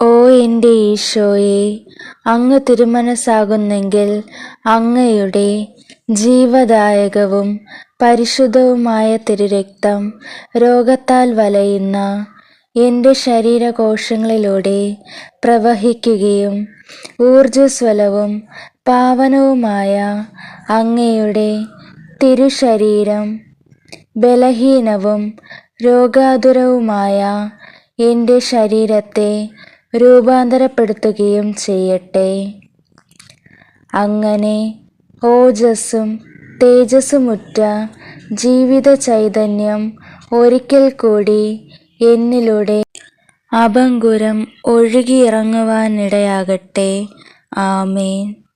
ഓ എന്റെ ഈശോയെ അങ്ങ് തിരുമനസ്സാകുന്നെങ്കിൽ അങ്ങയുടെ ജീവദായകവും പരിശുദ്ധവുമായ തിരുരക്തം രോഗത്താൽ വലയുന്ന എന്റെ ശരീരകോശങ്ങളിലൂടെ പ്രവഹിക്കുകയും ഊർജസ്വലവും പാവനവുമായ അങ്ങയുടെ തിരുശരീരം ബലഹീനവും രോഗാതുരവുമായ എന്റെ ശരീരത്തെ രൂപാന്തരപ്പെടുത്തുകയും ചെയ്യട്ടെ. അങ്ങനെ ഓജസ്സും തേജസ്സുമുറ്റ ജീവിത ചൈതന്യം ഒരിക്കൽ കൂടി എന്നിലൂടെ അപങ്കുരം ഒഴുകിയിറങ്ങുവാനിടയാകട്ടെ. ആമേൻ.